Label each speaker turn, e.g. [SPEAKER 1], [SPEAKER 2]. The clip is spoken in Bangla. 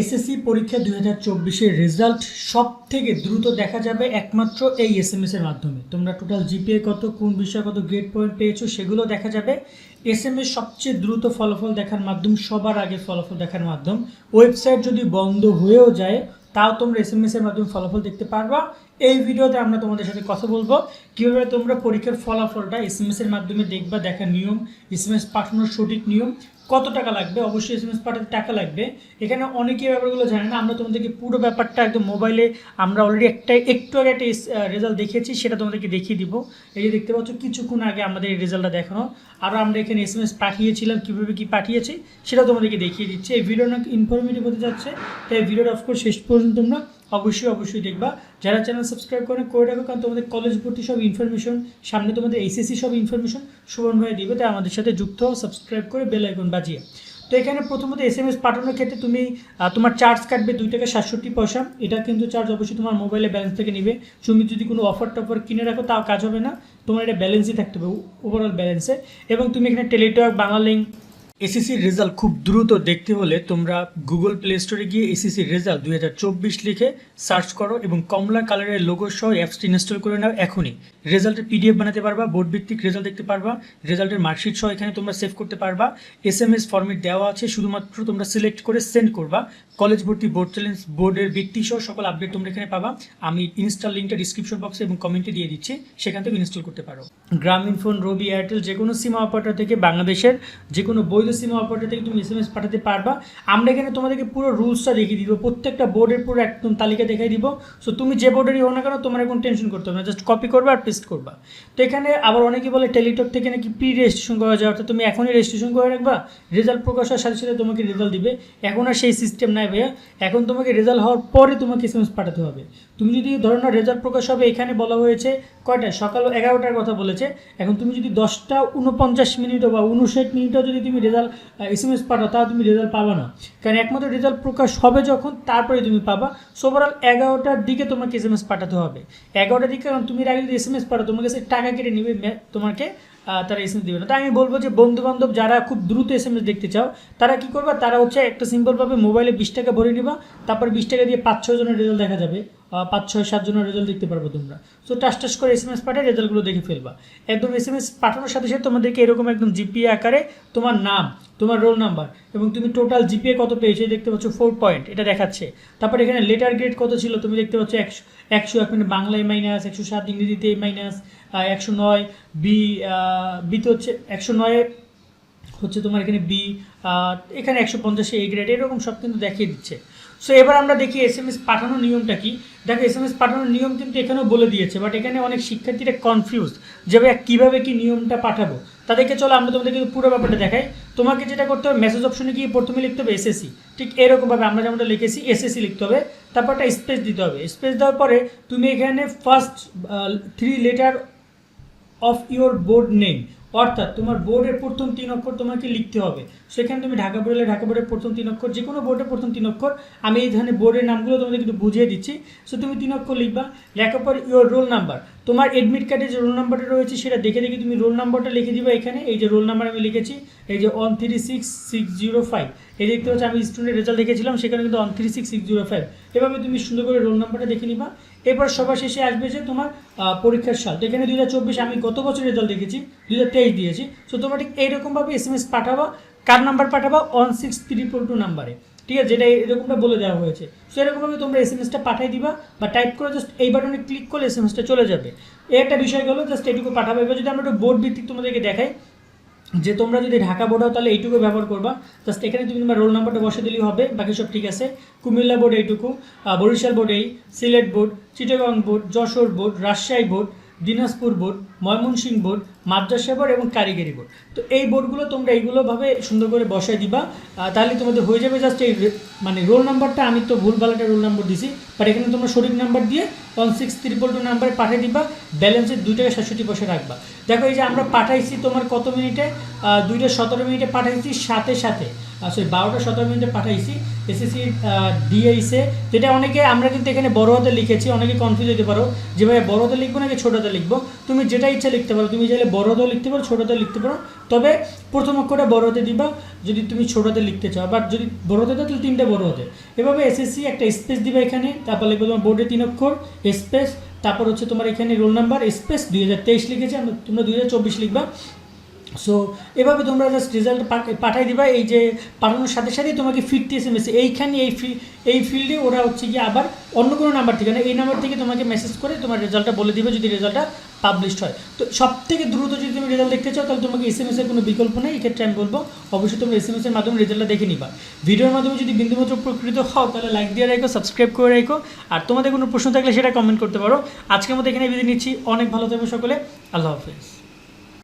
[SPEAKER 1] এসএসসি পরীক্ষা দুই হাজার চব্বিশের রেজাল্ট সব থেকে দ্রুত দেখা যাবে একমাত্র এই এস এম এসের মাধ্যমে। তোমরা টোটাল জিপিএ কত, কোন বিষয়ে কত গ্রেড পয়েন্ট পেয়েছ, সেগুলো দেখা যাবে। এস এম এস সবচেয়ে দ্রুত ফলাফল দেখার মাধ্যম, সবার আগে ফলাফল দেখার মাধ্যম। ওয়েবসাইট যদি বন্ধ হয়েও যায়, তাও তোমরা এস এম এসের মাধ্যমে ফলাফল দেখতে পারবা। এই ভিডিওতে আমরা তোমাদের সাথে কথা বলব। কীভাবে তোমরা পরীক্ষার ফলাফলটা এস এম এস এর মাধ্যমে দেখবা, দেখার নিয়ম এস এম এস পাঠানোর সঠিক নিয়ম, কত টাকা লাগবে? অবশ্যই এস এম এস পাঠাতে টাকা লাগবে। এখানে অনেকে ব্যাপারগুলো জানে না, আমরা তোমাদেরকে পুরো ব্যাপারটা একদম মোবাইলে আমরা অলরেডি একটা, একটু আগে একটা রেজাল্ট দেখিয়েছি, সেটা তোমাদেরকে দেখিয়ে দিব। এই যে দেখতে পাচ্ছ, কিছুক্ষণ আগে আমাদের এই রেজাল্টটা দেখানো। আরও আমরা এখানে এস এম এস পাঠিয়েছিলাম, কীভাবে কী পাঠিয়েছি সেটা তোমাদেরকে দেখিয়ে দিচ্ছি। এই ভিডিও অনেক ইনফরমেটিভ হতে যাচ্ছে, তাই ভিডিওটা অফকোর্স শেষ পর্যন্ত তোমরা অবশ্যই অবশ্যই দেখবা। যারা চ্যানেল সাবস্ক্রাইব করে করে রাখো, কারণ তোমাদের কলেজ ভর্তি সব ইনফরমেশন সামনে তোমাদের এইচএসসি সব ইনফরমেশন সুবর্ণ ভাই দিবে, তাই আমাদের সাথে যুক্ত হও সাবস্ক্রাইব করে বেল আইকন বাজিয়ে। তো এখানে প্রথমত এস এম এস পাঠানোর ক্ষেত্রে তুমি তোমার চার্জ কাটবে দুই টাকা সাতষট্টি পয়সা। এটা কিন্তু চার্জ অবশ্যই তোমার মোবাইলে ব্যালেন্স থেকে নিবে। তুমি যদি কোনো অফার টফার কিনে রাখো, তাও কাজ হবে না। তোমার এটা ব্যালেন্সই থাকতে হবে ওভারঅল ব্যালেন্সে এবং তুমি এখানে টেলিটক বাংলা লিঙ্ক এসএসসির রেজাল্ট খুব দ্রুত দেখতে হলে তোমরা গুগল প্লে স্টোরে গিয়ে এসএসসির রেজাল্ট দুই হাজার চব্বিশ লিখে সার্চ করো এবং কমলা কালারের লোগো সহ অ্যাপসটি ইনস্টল করে নাও এখনই। রেজাল্টের পিডিএফ বানাতে পারবা বোর্ড ভিত্তিক রেজাল্ট দেখতে পারবা রেজাল্টের মার্কশিট সহ এখানে তোমরা সেভ করতে পারবা। এস এম এস ফর্মেট দেওয়া আছে, শুধুমাত্র তোমরা সিলেক্ট করে সেন্ড করবা। কলেজ ভর্তি বোর্ড চ্যালেঞ্জ বোর্ডের ব্যক্তি সহ সকল আপডেট তোমরা এখানে পাবা। আমি ইনস্টল লিঙ্কটা ডিসক্রিপশন বক্সে এবং কমেন্টে দিয়ে দিচ্ছি, সেখান থেকে ইনস্টল করতে পারো। গ্রামীণ ফোন রবি এয়ারটেল যে কোনো সিম অপারেটর থেকে বাংলাদেশের যে কোনো বৈধ সিম অপারেটর থেকে তুমি এস এম এস পাঠাতে পারবা। আমরা এখানে তোমাদেরকে পুরো রুলসটা দেখিয়ে দিব। প্রত্যেকটা বোর্ডের পুরো একদম তালিকা দেখাই দিব। সো তুমি যে বোর্ডেরই হো না কেন তোমার এখন টেনশন করতে হবে না। জাস্ট কপি করবা আর পেস্ট করবা। তো এখানে আবার অনেকে বলে টেলিটক থেকে নাকি প্রি রেজিস্ট্রেশন করা যায়। অর্থাৎ তুমি এখনই রেজিস্ট্রেশন করে রাখবা। রেজাল্ট প্রকাশ হওয়ার সাথে সাথে তোমাকে রেজাল্ট দিবে। এখন আর সেই সিস্টেম নাই ভাইয়া। এখন তোমাকে রেজাল্ট হওয়ার পরে তোমাকে এস এম এস পাঠাতে হবে। তুমি যদি ধরো না রেজাল্ট প্রকাশ হবে, এখানে বলা হয়েছে কয়টা? সকাল এগারোটার কথা বলেছে। এখন তুমি যদি দশটা উনপঞ্চাশ মিনিটও বা উনষাট মিনিটও যদি তুমি রেজাল্ট এম এস পাঠাও, তাও তুমি রেজাল্ট পাবা না। কারণ একমাত্র রেজাল্ট প্রকাশ হবে যখন, তারপরে তুমি পাবা। সো ওভারঅল এগারোটার দিকে তোমাকে এস পাঠাতে হবে। এগারোটার দিকে, কারণ তুমি আগে যদি এস পাঠাও তোমার কাছে টাকা কেটে নেবে তোমাকে তারা এস এম এস দেবে না। তাই আমি বলব যে বন্ধু বান্ধব যারা খুব দ্রুত এস এম এস দেখতে চাও, তারা কি করবে? তারা হচ্ছে একটা সিম্পলভাবে মোবাইলে বিশ টাকা ভরে নিবা, তারপর বিশ টাকা দিয়ে পাঁচ ছয় জনের রেজাল্ট দেখা যাবে। পাঁচ, ছয়, সাত জনের রেজাল্ট দেখতে পারব তোমরা। সো টাস টাস করে এস এম এস পাঠিয়ে রেজাল্টগুলো দেখে ফেলবা। একদম এস এম এস পাঠানোর সাথে সাথে তোমাদেরকে এরকম একদম জিপিএ আকারে তোমার নাম, তোমার রোল নাম্বার এবং তুমি টোটাল জিপিএ কত পেয়েছ দেখতে পাচ্ছ ফোর পয়েন্ট এটা দেখাচ্ছে। তারপর এখানে লেটার গ্রেড কত ছিল, তুমি দেখতে পাচ্ছ একশো একশো, এক মানে বাংলায় মাইনাস একশো সাত ইংরেজিতে মাইনাস একশো নয় বি বিতে হচ্ছে একশো নয়ে হচ্ছে তোমার এখানে বি এখানে একশো পঞ্চাশে এ গ্রেড এরকম সব কিন্তু দেখিয়ে দিচ্ছে। সো এবার আমরা দেখি এস এম এস পাঠানোর নিয়মটা কি? দেখো এস এম এস পাঠানোর নিয়ম কিন্তু এখানেও বলে দিয়েছে বাট এখানে অনেক শিক্ষার্থীরা কনফিউজ যে ভাই, কীভাবে কি নিয়মটা পাঠাবো? তাদেরকে চলো, আমরা তোমাদেরকে পুরো ব্যাপারটা দেখাই। তোমাকে যেটা করতে হবে মেসেজ অপশনে গিয়ে প্রথমে লিখতে হবে এসএসসি ঠিক এরকমভাবে আমরা যেমনটা লিখেছি এসএসসি লিখতে হবে। তারপর একটা স্পেস দিতে হবে। স্পেস দেওয়ার পরে তুমি এখানে first three letter of your board name অর্থাৎ তোমার বোর্ডের প্রথম তিন অক্ষর তোমাকে লিখতে হবে। সেখানে তুমি ঢাকা বোর্ড, ঢাকা বোর্ডের প্রথম তিন অক্ষর যে কোনো বোর্ডের প্রথম তিন অক্ষর, আমি এই ধরনের বোর্ডের নামগুলো তোমাদের কিন্তু বুঝিয়ে দিচ্ছি। সো তুমি তিন অক্ষর লিখবা, লেখার পর ইওর রোল নাম্বার তোমার এডমিট কার্ডে যে রোল নাম্বারটা রয়েছে, সেটা দেখে দেখে তুমি রোল নাম্বারটা লিখে দিবা এখানে। এই যে রোল নাম্বার আমি লিখেছি এই যে one three six six zero five এই দেখতে হচ্ছে আমি স্টুডেন্টের রেজাল্ট দেখেছিলাম সেখানে কিন্তু one three six six zero five এভাবে তুমি সুন্দর করে রোল নাম্বারটা দেখে নিবা। এরপর সবার শেষে আসবে যে তোমার পরীক্ষার সাল। এখানে দুই হাজার চব্বিশ আমি গত বছর রেজাল্ট দেখেছি দুই হাজার তেইশ দিয়েছি। সো তোমরা ঠিক এইরকমভাবে এস এম এস পাঠাবা, কার নাম্বার পাঠাবা ওয়ান সিক্স ত্রিপল টু নাম্বারে ঠিক আছে? যেটা এরকমটা বলে দেওয়া হয়েছে। সো এরকমভাবে তোমরা এস এম এসটা পাঠিয়ে দিবা বা টাইপ করে জাস্ট এই বাটনে ক্লিক করলে এস এম এসটা চলে যাবে। এই একটা বিষয় গেলো জাস্ট এইটুকু পাঠাবে। এবার যদি আমরা একটু বোর্ড ভিত্তিক তোমাদেরকে দেখাই যে তোমরা যদি ঢাকা বোর্ড তাহলে এইটুকু ব্যবহার করবা। জাস্ট এখানে তুমি তোমার রোল নাম্বারটা বসে দিলেই হবে, বাকি সব ঠিক আছে। কুমিল্লা বোর্ড এইটুকু বরিশাল বোর্ড এই, Sylhet board Chittagong board Jessore board Rajshahi board Dinajpur board Mymensingh board, মাদ্রাসা বোর্ড এবং কারিগরি বোর্ড। তো এই বোর্ডগুলো তোমরা এইগুলোভাবে সুন্দর করে বসায় দিবা। তাহলে তোমাদের হয়ে যাবে জাস্ট এই মানে রোল নাম্বারটা আমি তো ভুলভাল একটা রোল নাম্বার দিছি। বাট এখানে তোমরা সঠিক নাম্বার দিয়ে ওয়ান সিক্স ত্রিপল টু নাম্বারে পাঠিয়ে দিবা। ব্যালেন্সের দুই টাকা সাতষট্টি পয়সা রাখবা। দেখো এই যে আমরা পাঠাইছি তোমার কত মিনিটে? দুইটা সতেরো মিনিটে পাঠাইছি, সাথে সাথে। সরি বারোটা সতেরো মিনিটে পাঠাইছি। এসএসসি ডিএইসে যেটা অনেকে, আমরা কিন্তু এখানে বড় হাতে লিখেছি, অনেকে কনফিউজ হতে পারো। যে ভাই বড় হাতে লিখব নাকি ছোট হাতে লিখব? তুমি যেটাই ইচ্ছা লিখতে পারো, তুমি চাইলে বড়তেও লিখতে পারো ছোটোতেও লিখতে পারো। তবে প্রথম অক্ষরটা বড়তে দিবা, যদি তুমি ছোটোতে লিখতে চাও। বাট যদি বড়তে দাও, তাহলে তিনটে বড় হতে এভাবে এসএসসি একটা স্পেস দিবা এখানে, তারপর লিখবে তোমার বোর্ডে তিন অক্ষর স্পেস তারপর হচ্ছে তোমার এখানে রোল নাম্বার স্পেস দুই হাজার তেইশ লিখেছে তোমরা দুই হাজার চব্বিশ লিখবা। সো এভাবে তোমরা জাস্ট রেজাল্ট পাঠাই দিবা, এই যে পাঠানোর সাথে সাথেই তোমাকে ফিরতি এসে মেসেজ এইখানে এই এই ফিল্ডে ওরা হচ্ছে গিয়ে আবার অন্য কোনো নাম্বার থেকে না এই নাম্বার থেকে তোমাকে মেসেজ করে তোমার রেজাল্টটা বলে দিবে যদি রেজাল্টটা পাবলিশড হয়। তো সব থেকে দ্রুত যদি তুমি রেজাল্ট দেখতে চাও, তাহলে তোমাকে এস এম এসের কোনো বিকল্প নেই। এক্ষেত্রে আমি বলব, অবশ্যই তোমরা এস এম এসের মাধ্যমে রেজাল্টটা দেখে নিবা। ভিডিওর মাধ্যমে যদি বিন্দুমাত্র প্রকৃত হও, তাহলে লাইক দিয়ে রেখো সাবস্ক্রাইব করে রাখো। আর তোমাদের কোনো প্রশ্ন থাকলে সেটা কমেন্ট করতে পারো। আজকের মতো এখানে বিদায় নিচ্ছি। অনেক ভালো থাকবে সকলে। আল্লাহ হাফেজ।